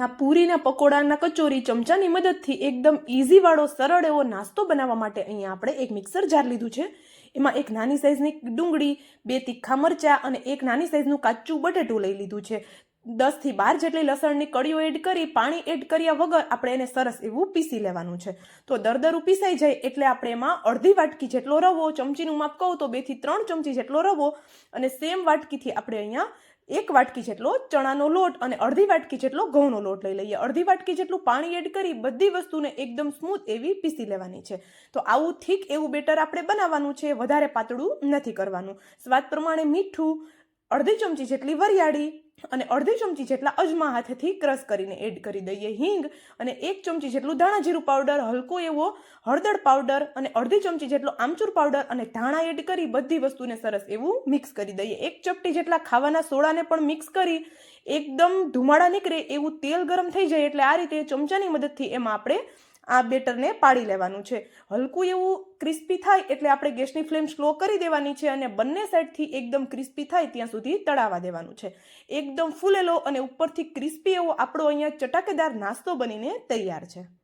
ના પૂરીના પકોડાના કચોરી, ચમચાની મદદથી એકદમ ઇઝીવાળો સરળ એવો નાસ્તો બનાવવા માટે અહીંયા આપણે એક મિક્સર જાર લીધું છે. એમાં એક નાની સાઇઝની ડુંગળી, બે તીખા મરચાં અને એક નાની સાઇઝનું કાચું બટેટું લઈ લીધું છે. દસથી બાર જેટલી લસણની કળીઓ એડ કરી, પાણી એડ કર્યા વગર આપણે એને સરસ એવું પીસી લેવાનું છે. તો દરદરું પીસાઈ જાય એટલે આપણે એમાં અડધી વાટકી જેટલો રવો, ચમચીનું માપ કહું તો બેથી ત્રણ ચમચી જેટલો રવો અને સેમ વાટકીથી આપણે અહીંયા એક વાટકી જેટલો ચણાનો લોટ અને અડધી વાટકી જેટલો ઘઉંનો લોટ લઈ લઈએ. અડધી વાટકી જેટલું પાણી એડ કરી બધી વસ્તુને એકદમ સ્મૂથ એવી પીસી લેવાની છે. તો આવું થીક એવું બેટર આપણે બનાવવાનું છે. વધારે પાતળું નથી કરવાનું. સ્વાદ પ્રમાણે મીઠું અડધી ચમચી જેટલી વરિયાળી અને અડધી ચમચી જેટલા અજમા હાથેથી ક્રશ કરીને એડ કરી દઈએ હિંગ અને એક ચમચી જેટલું ધાણા જીરું પાવડર, હલકો એવો હળદર પાવડર અને અડધી ચમચી જેટલો આમચૂર પાવડર અને ધાણા એડ કરી બધી વસ્તુને સરસ એવું મિક્સ કરી દઈએ. એક ચપટી જેટલા ખાવાના સોડાને પણ મિક્સ કરી એકદમ ધુમાડા નીકળે એવું તેલ ગરમ થઈ જાય એટલે આ રીતે ચમચાની મદદથી એમાં આપણે આ બેટરને પાડી લેવાનું છે. હલકું એવું ક્રિસ્પી થાય એટલે આપણે ગેસની ફ્લેમ સ્લો કરી દેવાની છે અને બંને સાઈડથી એકદમ ક્રિસ્પી થાય ત્યાં સુધી તળાવા દેવાનું છે. એકદમ ફૂલેલો અને ઉપરથી ક્રિસ્પી એવો આપણો અહીંયા ચટાકેદાર નાસ્તો બનીને તૈયાર છે.